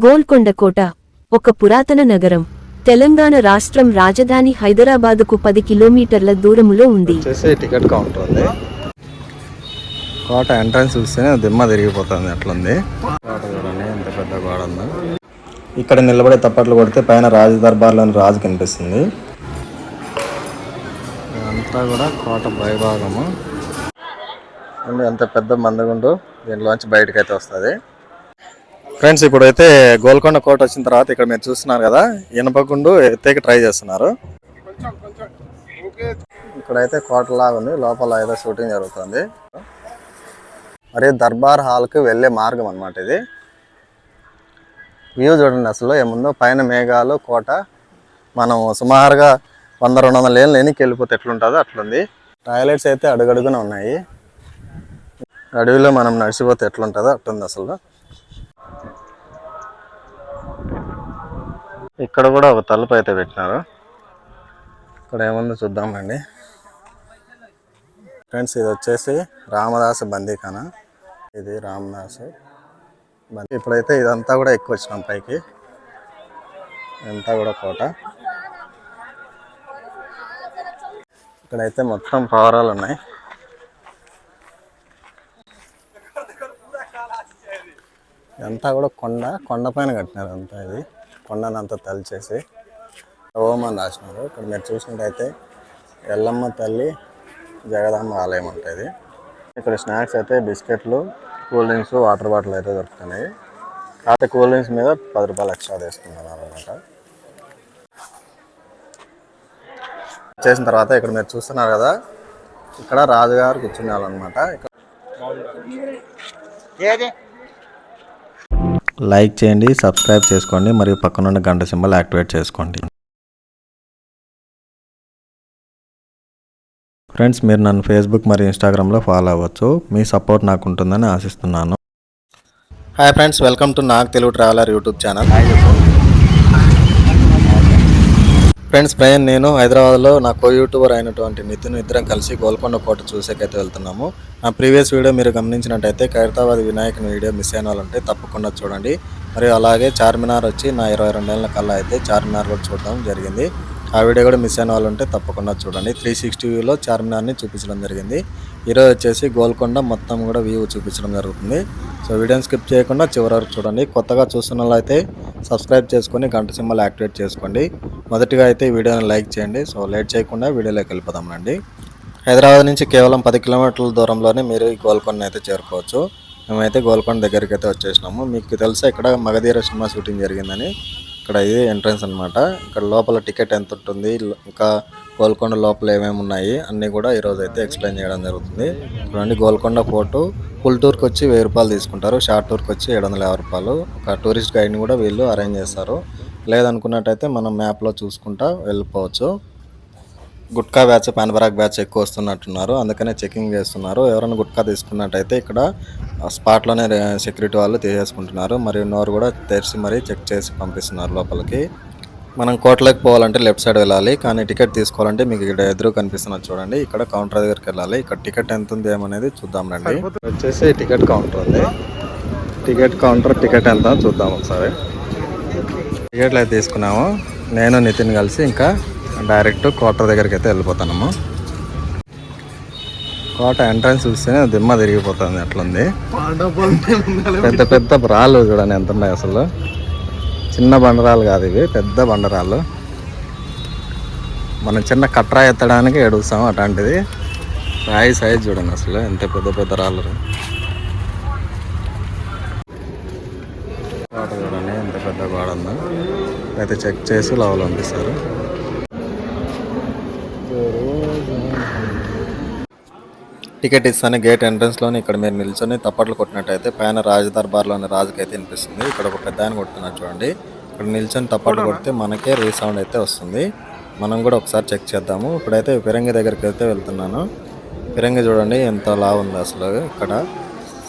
గోల్కొండ కోట ఒక పురాతన నగరం. తెలంగాణ రాష్ట్రం రాజధాని హైదరాబాదుకు పది కిలోమీటర్ల దూరములో ఉంది. టికెట్ కౌంటర్ ఉంది. కోట ఎంట్రన్స్ చూస్తేనే దిమ్మ తిరిగిపోతుంది అట్లుంది. చూడండి ఎంత పెద్ద గోడ ఉందో. ఇక్కడ నిలబడే తప్పట్లు కొడితే పైన రాజు దర్బార్లోని రాజు కనిపిస్తుంది. అంతా కూడా కోట పైభాగము. అండ్ ఎంత పెద్ద మందగుండు దీనిలోంచి బయటకు అయితే వస్తుంది. ఫ్రెండ్స్ ఇప్పుడైతే గోల్కొండ కోట వచ్చిన తర్వాత ఇక్కడ మీరు చూస్తున్నారు కదా ఇనపకుండు ఎత్తేకి ట్రై చేస్తున్నారు. ఇక్కడైతే కోట లాగా ఉంది లోపల ఏదో షూటింగ్ జరుగుతుంది. మరి దర్బార్ హాల్కి వెళ్ళే మార్గం అన్నమాట ఇది. వ్యూ చూడండి అసలు ఏముందో పైన మేఘాలు కోట. మనం సుమారుగా వంద రెండు వందల ఏళ్ళు ఎనికి వెళ్ళిపోతే ఎట్లుంటుందో అట్లుంది. టాయిలెట్స్ అయితే అడుగడుగున ఉన్నాయి. అడవిలో మనం నడిచిపోతే ఎట్లుంటుందో అట్లుంది అసలు. ఇక్కడ కూడా ఒక తలుపు అయితే పెట్టినారు. ఇక్కడ ఏముందో చూద్దామండి. ఫ్రెండ్స్ ఇది వచ్చేసి రామదాస్ బందీఖానా. ఇది రామదాస్ బందీ ఇప్పుడైతే ఇదంతా కూడా ఎక్కువ వచ్చినాం పైకి. ఇదంతా కూడా కోట. ఇక్కడైతే మొత్తం పావురాలు ఉన్నాయి. ఇదంతా కూడా కొండ కొండ పైన కట్టినారు అంతా ఇది. కొండనంతా తలిచేసి హోమం అని రాసినారు. ఇక్కడ మీరు చూసినట్టయితే ఎల్లమ్మ తల్లి జగదమ్మ ఆలయం ఉంటుంది ఇక్కడ స్నాక్స్ అయితే బిస్కెట్లు కూల్ డ్రింక్స్ వాటర్ బాటిల్ అయితే దొరుకుతున్నాయి. కాకపోతే కూల్ డ్రింక్స్ మీద పది రూపాయలు ఎక్స్ట్రా తీసుకున్నారు అనమాట. చేసిన తర్వాత ఇక్కడ మీరు చూస్తున్నారు కదా ఇక్కడ రాజుగారు కూర్చున్నారు అనమాట. ఇక్కడ లైక్ చేయండి సబ్స్క్రైబ్ చేసుకోండి మరియు పక్కనున్న గంట సింబల్ యాక్టివేట్ చేసుకోండి. ఫ్రెండ్స్ మీరు నన్ను ఫేస్బుక్ మరియు ఇన్స్టాగ్రామ్లో ఫాలో అవ్వచ్చు. మీ సపోర్ట్ నాకు ఉంటుందని ఆశిస్తున్నాను. Hi friends welcome to Nag Telugu traveller YouTube channel. Friends Prayan నేను హైదరాబాద్లో నా కో యూట్యూబర్ అయినటువంటి నితిన్ ఇద్దరం కలిసి గోల్కొండ కోట చూసేకైతే వెళ్తున్నాము. నా ప్రీవియస్ వీడియో మీరు గమనించినట్టయితే ఖైరతాబాద్ వినాయకుని వీడియో మిస్ అయిన వాళ్ళంటే తప్పకుండా చూడండి. మరియు అలాగే చార్మినార్ వచ్చి నా ఇరవై రెండేళ్ళ కల్లా అయితే చార్మినార్ కూడా చూడడం జరిగింది. ఆ వీడియో కూడా మిస్ అయిన వాళ్ళు ఉంటే తప్పకుండా చూడండి. త్రీ సిక్స్టీ వ్యూలో చార్మినార్ని చూపించడం జరిగింది. ఈరోజు వచ్చేసి గోల్కొండ మొత్తం కూడా వ్యూ చూపించడం జరుగుతుంది. సో వీడియోని స్కిప్ చేయకుండా చివరి వరకు చూడండి. కొత్తగా చూస్తున్న వాళ్ళు అయితే సబ్స్క్రైబ్ చేసుకొని గంట సింబల్ యాక్టివేట్ చేసుకోండి. మొదటిగా అయితే ఈ వీడియోని లైక్ చేయండి. సో లేట్ చేయకుండా వీడియోలోకి వెళ్ళిపోదాం రండి. హైదరాబాద్ నుంచి కేవలం పది కిలోమీటర్ల దూరంలోనే మీరు ఈ గోల్కొండ అయితే చేరుకోవచ్చు. మేమైతే గోల్కొండ దగ్గరికి అయితే వచ్చేసినాము. మీకు తెలుసా ఇక్కడ మగధీర సినిమా షూటింగ్ జరిగిందని. ఇక్కడ ఇది ఎంట్రన్స్ అన్నమాట. ఇక్కడ లోపల టికెట్ ఎంత ఉంటుంది ఇంకా గోల్కొండ లోపల ఏమేమి ఉన్నాయి అన్నీ కూడా ఈరోజు అయితే ఎక్స్ప్లెయిన్ చేయడం జరుగుతుంది. చూడండి గోల్కొండ ఫోర్టు ఫుల్ టూర్కి వచ్చి వెయ్యి రూపాయలు తీసుకుంటారు షార్ట్ టూర్కి వచ్చి ఏడు వందల యాభై రూపాయలు. ఒక టూరిస్ట్ గైడ్ని కూడా వీళ్ళు అరేంజ్ చేస్తారు. లేదనుకున్నట్టయితే మనం మ్యాప్లో చూసుకుంటా వెళ్ళిపోవచ్చు. గుట్కా బ్యాచ్ పాన్బరాక్ బ్యాచ్ ఎక్కువ వస్తున్నట్టున్నారు. అందుకనే చెకింగ్ చేస్తున్నారు. ఎవరైనా గుట్కా తీసుకున్నట్టయితే ఇక్కడ స్పాట్లోనే సెక్యూరిటీ వాళ్ళు తీసేసుకుంటున్నారు. మరియు నోరు కూడా తెరిచి మరీ చెక్ చేసి పంపిస్తున్నారు లోపలికి. మనం కోటలోకి పోవాలంటే లెఫ్ట్ సైడ్ వెళ్ళాలి. కానీ టికెట్ తీసుకోవాలంటే మీకు ఇక్కడ ఎదురు కనిపిస్తున్నది చూడండి. ఇక్కడ కౌంటర్ దగ్గరికి వెళ్ళాలి. ఇక్కడ టికెట్ ఎంత ఉంది ఏమనేది చూద్దాం రండి. వచ్చేసి టికెట్ కౌంటర్ ఉంది. టికెట్ కౌంటర్ టికెట్ ఎంత చూద్దాం ఒకసారి. టికెట్లు అయితే తీసుకున్నాము. నేను నితిన్ కలిసి ఇంకా డైరెక్ట్ కోట దగ్గరికి అయితే వెళ్ళిపోతాము కోట ఎంట్రన్స్ చూస్తేనే దిమ్మ తిరిగిపోతుంది అట్లుంది. పెద్ద పెద్ద రాళ్ళు చూడండి ఎంత ఉన్నాయి అసలు. చిన్న బండరాలు కాదు ఇవి పెద్ద బండరాళ్ళు. మనం చిన్న కట్రా ఎత్తడానికి ఎడుగుతాం అట్లాంటిది. రాయి సైజ్ చూడండి అసలు ఎంత పెద్ద పెద్ద రాళ్ళు. కోట చూడండి ఎంత పెద్ద గోడ ఉందో. అయితే చెక్ చేసి లోపల పంపిస్తారు. టికెట్ ఇస్తాను గేట్ ఎంట్రన్స్లోని ఇక్కడ మీరు నిల్చొని తప్పట్లు కొట్టినట్టయితే పైన రాజ దర్బార్లోని రాజుకి అయితే వినిపిస్తుంది. ఇక్కడ ఒక పెద్ద ఆయన కొడుతున్నారు చూడండి. ఇక్కడ నిల్చొని తప్పట్లు కొడితే మనకే రీసౌండ్ అయితే వస్తుంది. మనం కూడా ఒకసారి చెక్ చేద్దాము. ఇప్పుడైతే ఫిరంగి దగ్గరికి అయితే వెళ్తున్నాను. ఫిరంగి చూడండి ఎంత లా ఉంది అసలు ఇక్కడ.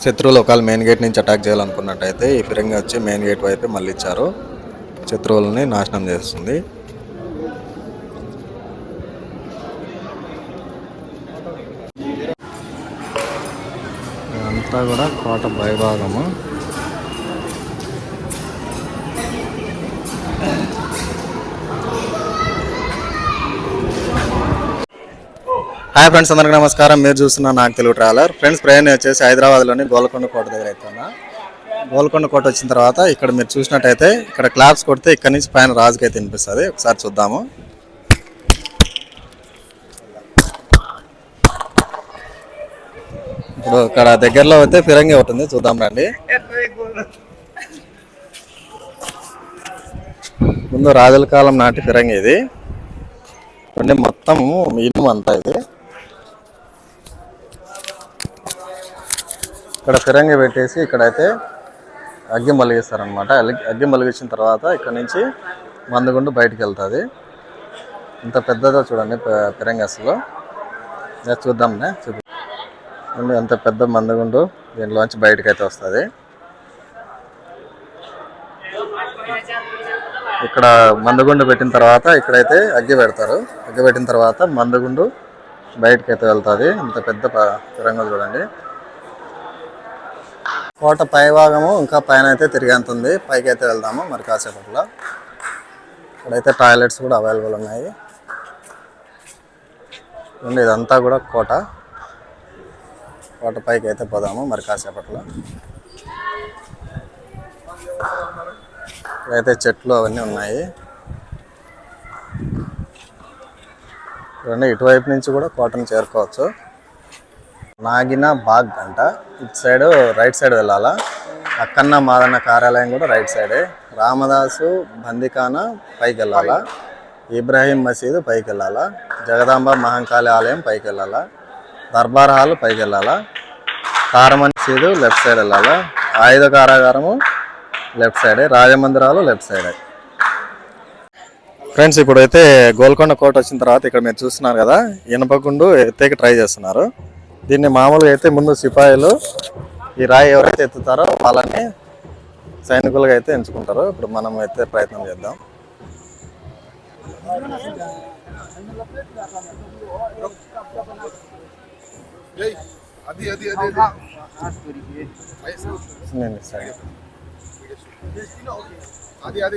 శత్రువులు ఒకవేళ మెయిన్ గేట్ నుంచి అటాక్ చేయాలనుకున్నట్టయితే ఈ ఫిరంగి వచ్చి మెయిన్ గేట్ వైపు మళ్ళీ ఇచ్చారు శత్రువులని నాశనం చేస్తుంది. ఇదంతా కూడా కోట భయభాగము హాయ్ ఫ్రెండ్స్ అందరికీ నమస్కారం. మీరు చూస్తున్న నాకు తెలుగు ట్రావెలర్ ఫ్రెండ్స్ ప్రయాణం వచ్చేసి హైదరాబాద్లోని గోల్కొండ కోట దగ్గర అవుతున్నా గోల్కొండ కోట వచ్చిన తర్వాత ఇక్కడ మీరు చూసినట్టయితే ఇక్కడ క్లాప్స్ కొడితే ఇక్కడ నుంచి పైన రాజుకి అయితే వినిపిస్తుంది. ఒకసారి చూద్దాము. ఇప్పుడు ఇక్కడ దగ్గరలో అయితే ఫిరంగి ఉంటుంది చూద్దాం రండి. ముందు రాజుల కాలం నాటి ఫిరంగి ఇది. అంటే మొత్తం ఇనుము అంతా ఇది. ఇక్కడ ఫిరంగి పెట్టేసి ఇక్కడైతే అగ్గి మలిగిస్తారనమాట అగ్గి మలిగించిన తర్వాత ఇక్కడ నుంచి మందుగుండు బయటికి వెళ్తుంది. ఇంత పెద్దదో చూడండి ఫిరంగి అసలు. చూద్దాంనే చూపి చూడండి ఎంత పెద్ద మందుగుండు దీనిలోంచి బయటకు అయితే వస్తుంది. ఇక్కడ మందుగుండు పెట్టిన తర్వాత ఇక్కడైతే అగ్గి పెడతారు. అగ్గి పెట్టిన తర్వాత మందుగుండు బయటకి అయితే వెళ్తుంది. అంత పెద్ద ప- చూడండి. కోట పై భాగము ఇంకా పైన అయితే తిరిగేంత ఉంది. పైకి అయితే వెళ్దాము మరి కాసేపట్లో. ఇక్కడైతే టాయిలెట్స్ కూడా అవైలబుల్ ఉన్నాయి. ఇదంతా కూడా కోట. కోట పైకి అయితే పోదాము మరి కాసేపట్లో. అయితే చెట్లు అవన్నీ ఉన్నాయి. రెండు ఇటువైపు నుంచి కూడా కోటను చేరుకోవచ్చు. నాగిన బాగ్ అంట. ఇటు సైడ్ రైట్ సైడ్ వెళ్ళాలా? అక్కన్న మాదన్న కార్యాలయం కూడా రైట్ సైడే. రామదాసు బందికాన పైకి వెళ్ళాలా? ఇబ్రాహీం మసీదు పైకి వెళ్ళాలా? జగదాంబ మహంకాళి ఆలయం పైకి వెళ్ళాలా? దర్బార్ హాల్ పైకి వెళ్ళాలా కారమని సీదు లెఫ్ట్ సైడ్ వెళ్ళాలా? ఆయుధ కారాగారము లెఫ్ట్ సైడే. రాజమందిరాలు లెఫ్ట్ సైడే. ఫ్రెండ్స్ ఇప్పుడైతే గోల్కొండ కోట వచ్చిన తర్వాత ఇక్కడ మీరు చూస్తున్నారు కదా ఇనపగుండు ఎత్తేకి ట్రై చేస్తున్నారు. దీన్ని మామూలుగా అయితే ముందు సిపాయిలు ఈ రాయి ఎవరైతే ఎత్తుతారో వాళ్ళని సైనికులుగా అయితే ఎంచుకుంటారు. ఇప్పుడు మనం అయితే ప్రయత్నం చేద్దాం. అది అది అది అది. అది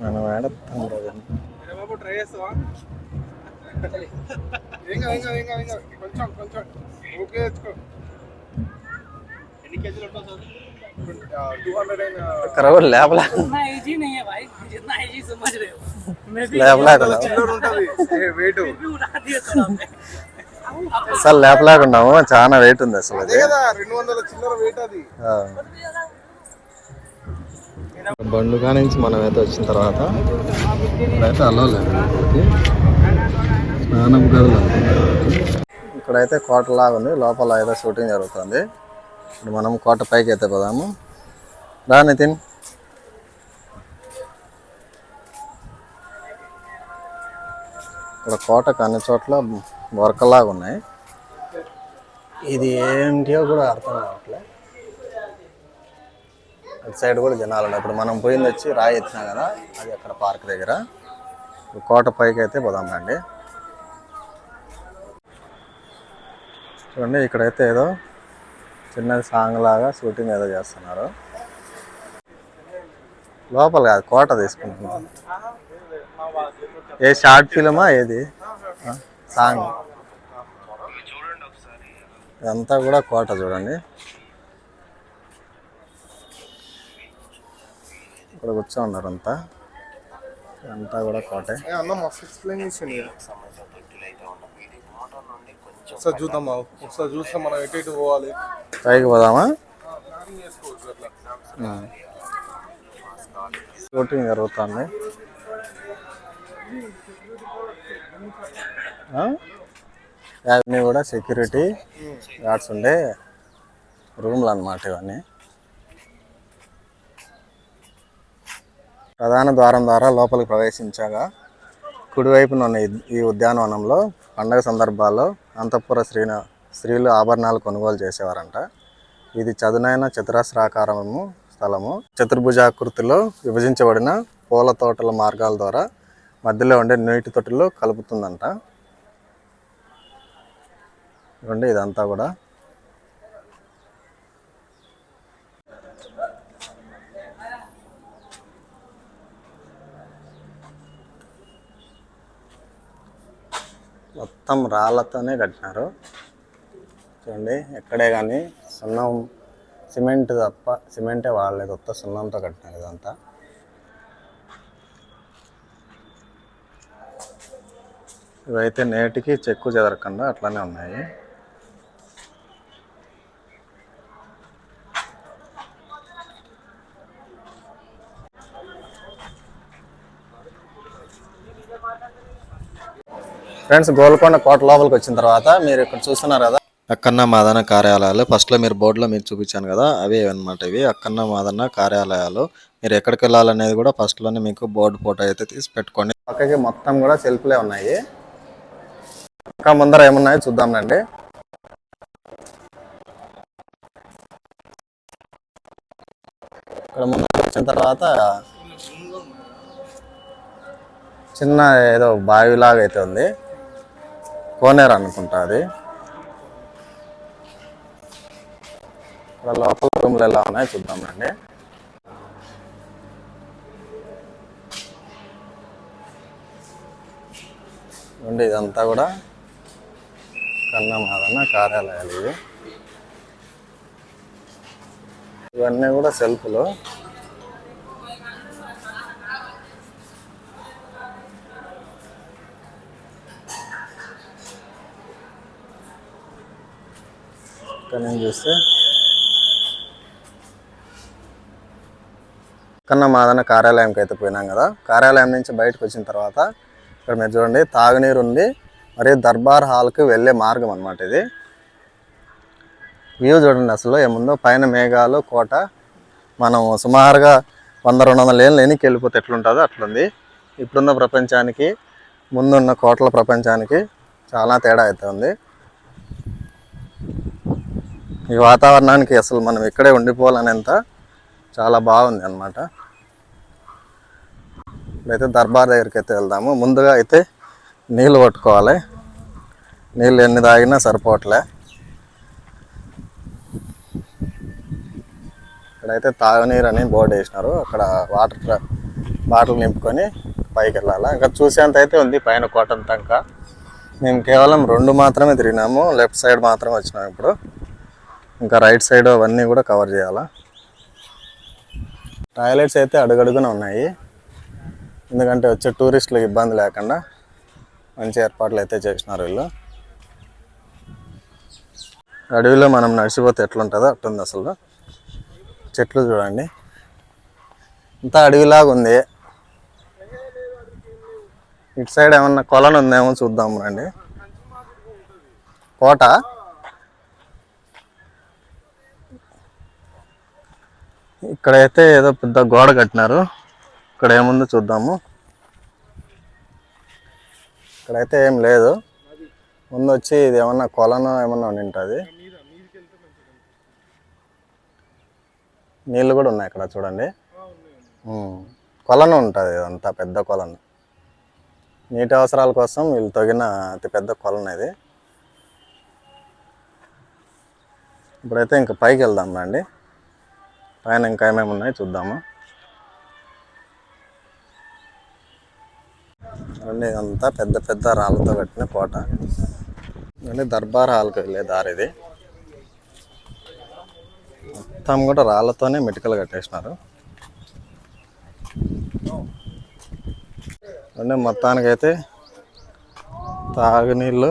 మనం రోజు బాబు ట్రై చేస్తావా? ఏం కాదు ఏం కాదు ఏం కాదు ఏం కాదు. కొంచెం కొంచెం. ఓకే తెచ్చుకో ఎన్ని కేజీలు ఉంటావు సార్? టూ హండ్రెడ్ అండ్ కరవ లేపలే इतना इजी नहीं है भाई जितना इजी समझ रहे हो मैं भी లేపలేకుండా చిల్లర ఉంటుంది వెయిట్ भी उड़ा दिया थोड़ा मैं అసలు లేపలేకున్నాము చాలా వెయిట్ ఉంది అసలు అది అదే కదా రెండు వందల చిల్లర వెయిట్ అది ఆ. బండుగా నుంచి మనం అయితే వచ్చిన తర్వాత ఇక్కడైతే అలో లేదు లోపలికి. స్నానం గదులు అనుకుంటా. ఇక్కడైతే కోటలాగా ఉంది లోపల ఏదో షూటింగ్ జరుగుతుంది ఇప్పుడు మనం కోట పైకి అయితే పోదాము. రా నితిన్. ఇక్కడ కోటకు అన్ని చోట్ల బొరకలాగా ఉన్నాయి. ఇది ఏంటియో కూడా అర్థం కావట్లే. అటు సైడ్ కూడా జనాలు ఉన్నారు. ఇప్పుడు మనం పోయింది వచ్చి రాయి ఎత్తినా కదా అది అక్కడ పార్క్ దగ్గర. కోట పైకి అయితే పోదాం రండి. చూడండి ఇక్కడైతే ఏదో చిన్నది సాంగ్ లాగా షూటింగ్ ఏదో చేస్తున్నారు. లోపల కాదు కోట తీసుకుంటున్నాం ఏ షార్ట్ ఫిలిమా ఏది? సాంగ్ ఇదంతా కూడా కోట చూడండి. ఇక్కడ కూర్చో ఉన్నారు అంతా. అంతా కూడా కోటే. అన్న మస్తు ఎక్స్ప్లెయిన్ చేసింది ఒకసారి చూద్దాం బాబు ఒకసారి చూస్తే మనం ఎటు ఎటు పోవాలి? పైకి పోదామా? షూటింగ్ జరుగుతుంది. ఆ? ఇవన్నీ కూడా సెక్యూరిటీ గార్డ్స్ ఉండే రూమ్లు అన్నమాట ఇవన్నీ. ప్రధాన ద్వారం ద్వారా లోపలికి ప్రవేశించగా కుడివైపున ఉన్న ఈ ఉద్యానవనంలో పండగ సందర్భాల్లో అంతఃపుర స్త్రీన స్త్రీలు ఆభరణాలు కొనుగోలు చేసేవారంట. ఇది చదునైన చతురస్రాకారము స్థలము. చతుర్భుజాకృతిలో విభజించబడిన పూల తోటల మార్గాల ద్వారా మధ్యలో ఉండే నీటి తొట్టులో కలుపుతుందంట. ఇదంతా కూడా. మొత్తం రాళ్ళతోనే కట్టినారు. చూడండి ఎక్కడే కానీ సున్నం సిమెంట్ తప్ప సిమెంటే వాడలేదు. కొత్త సున్నంతో కట్టినారు ఇదంతా. ఇవైతే నేటికి చెక్కు చెదరకుండా అట్లానే ఉన్నాయి. ఫ్రెండ్స్ గోల్కొండ కోట లోపలికి వచ్చిన తర్వాత మీరు ఇక్కడ చూస్తున్నారు కదా. అక్కన్న మాదన్న కార్యాలయాలు. ఫస్ట్లో మీరు బోర్డులో మీకు చూపించాను కదా అవే అన్నమాట ఇవి. అక్కన్న మాదన్న కార్యాలయాలు. మీరు ఎక్కడికి వెళ్ళాలనేది కూడా ఫస్ట్లోనే మీకు బోర్డు ఫోటో అయితే తీసి పెట్టుకోండి. పక్కకి మొత్తం కూడా సెల్ఫ్లే ఉన్నాయి. ఇంకా ముందర ఏమున్నాయో చూద్దాం రండి. ఇక్కడ ముందర వచ్చిన తర్వాత చిన్న ఏదో బావిలాగా అయితే ఉంది. కోనేరు అనుకుంటా అది. ఇక్కడ లోపల రూమ్లు ఎలా ఉన్నాయో చూద్దాం అండి ఉండి ఇదంతా కూడా కన్నమాదన్న కార్యాలయాలు ఇవి. ఇవన్నీ కూడా సెల్ఫ్లో. ఇక్కడ చూస్తే. కన్నా మాదన్న కార్యాలయంకి అయితే పోయినాం కదా. కార్యాలయం నుంచి బయటకు వచ్చిన తర్వాత ఇక్కడ మీరు చూడండి తాగునీరు ఉంది. మరియు దర్బార్ హాల్కి వెళ్ళే మార్గం అన్నమాట ఇది. వ్యూ చూడండి అసలు ఏముందో. పైన మేఘాలు కోట. మనం సుమారుగా వంద రెండు వందల ఏళ్ళు ఎనికి వెళ్ళిపోతే ఎట్లుంటుందో అట్లుంది. ఇప్పుడున్న ప్రపంచానికి ముందున్న కోటల ప్రపంచానికి చాలా తేడా అయితే ఉంది. ఈ వాతావరణానికి అసలు మనం ఇక్కడే ఉండిపోవాలనేంత చాలా బాగుంది అనమాట ఇప్పుడైతే దర్బార్ దగ్గరికి అయితే వెళ్దాము. ముందుగా అయితే నీళ్ళు పట్టుకోవాలి. నీళ్ళు ఎన్ని తాగినా సరిపోవట్లే. ఇక్కడైతే తాగునీరు అని బోర్డు వేసినారు. అక్కడ వాటర్ బాటిల్ నింపుకొని పైకి వెళ్ళాలి ఇంకా చూసేంత అయితే ఉంది పైన కోటంతా ఇంకా. మేము కేవలం రెండు మాత్రమే తిరిగినాము. లెఫ్ట్ సైడ్ మాత్రమే వచ్చినాం ఇప్పుడు. ఇంకా రైట్ సైడ్ అవన్నీ కూడా కవర్ చేయాలా? టాయిలెట్స్ అయితే అడుగడుగున ఉన్నాయి. ఎందుకంటే వచ్చే టూరిస్టులకు ఇబ్బంది లేకుండా మంచి ఏర్పాట్లు అయితే చేసినారు వీళ్ళు. అడవిలో మనం నడిచిపోతే ఎట్లుంటుందో అట్టుంది అసలు. చెట్లు చూడండి. ఇంత అడవిలాగా ఉంది. ఇటు సైడ్ ఏమన్నా కొలను ఉందేమో చూద్దాం రండి. కోట? ఇక్కడైతే ఏదో పెద్ద గోడ కట్టినారు. ఇక్కడ ఏముందో చూద్దాము. ఇక్కడైతే ఏం లేదు. ముందు వచ్చి ఇది ఏమన్నా కొలను ఏమన్నా ఉండి ఉంటుంది నీళ్ళు కూడా ఉన్నాయి ఇక్కడ చూడండి. కొలను ఉంటుంది ఇదంతా పెద్ద కొలను. నీటి అవసరాల కోసం వీళ్ళు తగిన అతి పెద్ద కొలను ఇది. ఇప్పుడైతే ఇంకా పైకి వెళ్దాం రండి. పైన ఇంకా ఏమేమి ఉన్నాయి చూద్దాము. అండి ఇదంతా పెద్ద పెద్ద రాళ్ళతో కట్టిన కోట. అండి దర్బార్ హాల్కి వెళ్ళే దారి ఇది. మొత్తం కూడా రాళ్ళతోనే మెటికలు కట్టేసినారు. అంటే మొత్తానికైతే తాగునీళ్ళు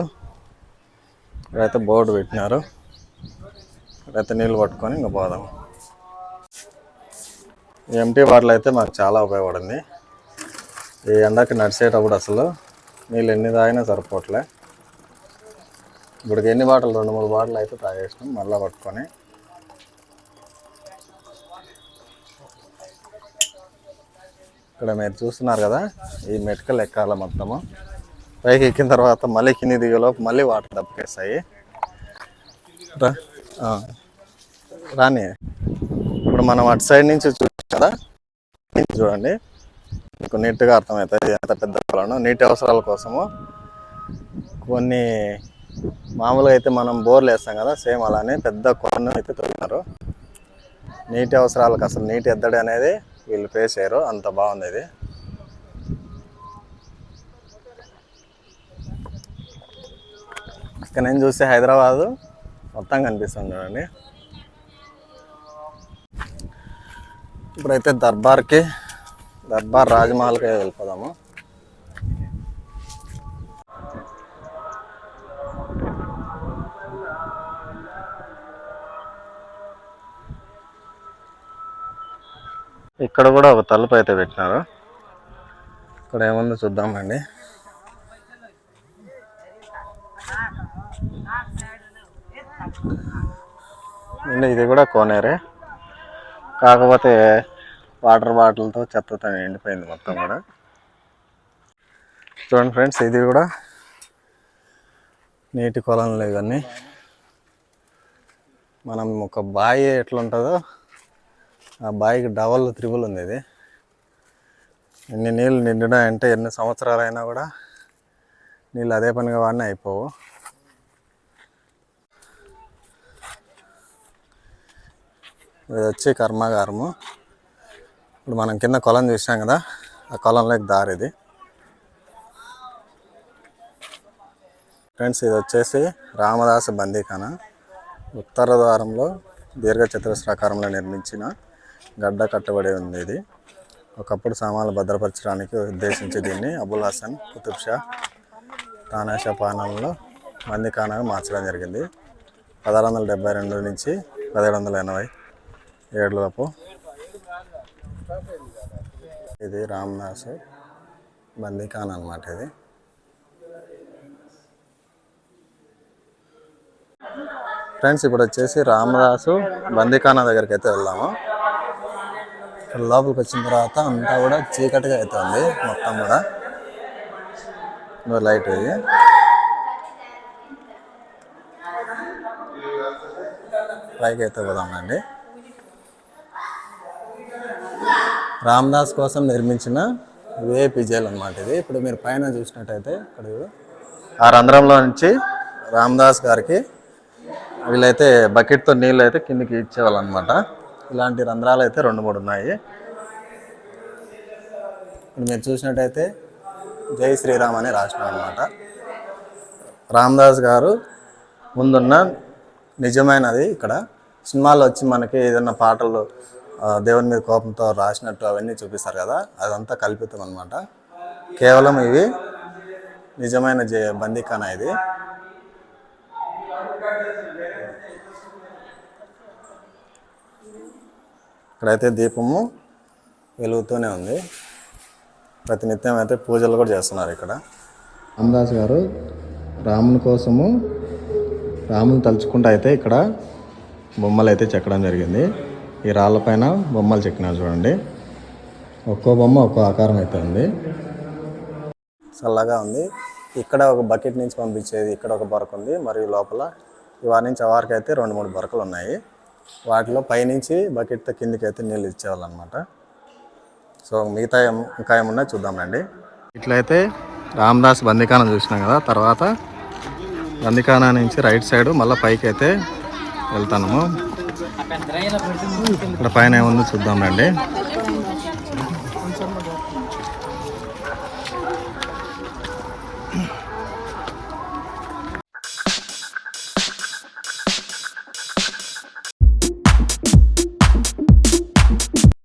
ఇక్కడైతే బోర్డు పెట్టినారు. ఇక్కడైతే నీళ్ళు పట్టుకొని ఇంకా పోదాము ఎంటీ వాటర్ అయితే మాకు చాలా ఉపయోగపడింది. ఈ ఎండకి నడిచేటప్పుడు అసలు నీళ్ళు ఎన్ని తాగినా సరిపోవట్లే. ఇప్పుడు ఎన్ని బాటలు రెండు మూడు బాటలు అయితే తాగేసినాం మళ్ళీ పట్టుకొని. ఇక్కడ మీరు చూస్తున్నారు కదా ఈ మెటికలు ఎక్కాల మొత్తము. పైకి ఎక్కిన తర్వాత మళ్ళీ కింది దిగేలోపు మళ్ళీ వాటర్ దప్పకేస్తాయి రాని మనం అటు సైడ్ నుంచి చూసాం కదా? చూడండి. మీకు నీట్గా అర్థమవుతుంది. ఎంత పెద్ద కొలను నీటి అవసరాల కోసము కొన్ని మామూలుగా అయితే మనం బోర్లు వేస్తాం కదా సేమ్ అలానే పెద్ద కొలను అయితే తవ్వినారు నీటి అవసరాలకు అసలు నీటి ఎద్దడి అనేది వీళ్ళు పే చేయరు. అంత బాగుంది ఇది. ఇక్కడ నేను చూస్తే హైదరాబాదు మొత్తం కనిపిస్తుంది చూడండి. ఇప్పుడైతే దర్బార్కి దర్బార్ రాజమహల్కి వెళ్ళిపోదాము. ఇక్కడ కూడా ఒక తలుపు అయితే పెట్టినారు. ఇక్కడ ఏముందో చూద్దామండి. అండి ఇది కూడా కోనేరే. కాకపోతే వాటర్ బాటిల్తో చెత్తతో ఎండిపోయింది మొత్తం కూడా. చూడండి ఫ్రెండ్స్ ఇది కూడా నీటి కొలంలో ఇవన్నీ. మనం ఒక బావి ఎట్లుంటుందో ఆ బావికి డబల్ త్రిబుల్ ఉంది ఇది. ఎన్ని నీళ్ళు నిండినాయంటే ఎన్ని సంవత్సరాలైనా కూడా నీళ్ళు అదే పనిగా వాడినా అయిపోవు. ఇది వచ్చి కర్మాగారము. ఇప్పుడు మనం కింద కొలం చూసాం కదా ఆ కొలంలోకి దారి ఇది. ఫ్రెండ్స్ ఇది వచ్చేసి రామదాస బందీఖాన. ఉత్తర ద్వారంలో దీర్ఘ చతురస్రాకారంలో నిర్మించిన గడ్డ కట్టబడి ఉంది ఇది. ఒకప్పుడు సామాన్లు భద్రపరచడానికి ఉద్దేశించి దీన్ని అబుల్ హసన్ కుతుబ్ షా తానాషా పాలనలో బందీఖానగా మార్చడం జరిగింది. పదహారు వందల డెబ్బై రెండు నుంచి పదిహేడు వందల ఎనభై ఏడులోపు ఇది రామ్దాస్ బందీఖాన్ అన్నమాట ఇది. ఫ్రెండ్స్ ఇప్పుడు వచ్చేసి రామదాసు బందీఖానా దగ్గరికి అయితే వెళ్దాము. లోపలికి వచ్చిన తర్వాత అంతా కూడా చీకటిగా అవుతుంది మొత్తం కూడా. లైట్ ఇది. పైకి అయితే పోదామండి రామ్దాస్ కోసం నిర్మించిన విఐపి జైల్ అనమాట ఇది. ఇప్పుడు మీరు పైన చూసినట్టయితే ఇక్కడ. ఆ రంధ్రంలో నుంచి రామ్దాస్ గారికి వీళ్ళైతే బకెట్తో నీళ్ళు అయితే కిందికి ఇచ్చేవాళ్ళు అనమాట ఇలాంటి రంధ్రాలు అయితే రెండు మూడు ఉన్నాయి. ఇప్పుడు మీరు చూసినట్టయితే జై శ్రీరామ్ అని రాసిన అనమాట రామ్దాస్ గారు ముందున్న నిజమైనది ఇక్కడ. సినిమాలో వచ్చి మనకి ఏదైనా పాటలు దేవుని మీద కోపంతో రాసినట్టు అవన్నీ చూపిస్తారు కదా అదంతా కల్పితం అనమాట కేవలం ఇవి. నిజమైన జే బందీఖానా ఇది. ఇక్కడైతే దీపము వెలుగుతూనే ఉంది. ప్రతినిత్యం అయితే పూజలు కూడా చేస్తున్నారు ఇక్కడ. రామదాస్ గారు రాముని కోసము రాముని తలుచుకుంటూ అయితే ఇక్కడ బొమ్మలు అయితే చెక్కడం జరిగింది. ఈ రాళ్ళపైన బొమ్మలు చెక్కినారు చూడండి. ఒక్కో బొమ్మ ఒక్కో ఆకారం అయితే ఉంది. చల్లగా ఉంది. ఇక్కడ ఒక బకెట్ నుంచి పంపించేది ఇక్కడ ఒక బొరక ఉంది. మరియు లోపల వారి నుంచి ఆ వారికి అయితే రెండు మూడు బొరకలు ఉన్నాయి. వాటిలో పైనుంచి బకెట్తో కిందికి అయితే నీళ్ళు ఇచ్చేవాళ్ళు అనమాట సో మిగతా ఇంకా ఏమున్నా చూద్దామండి ఇట్లయితే రామదాస్ బందికానం చూసినాం కదా. తర్వాత బందికానా నుంచి రైట్ సైడ్ మళ్ళీ పైకి అయితే వెళ్తాము ఇక్కడ పైన ఏముందో చూద్దామండి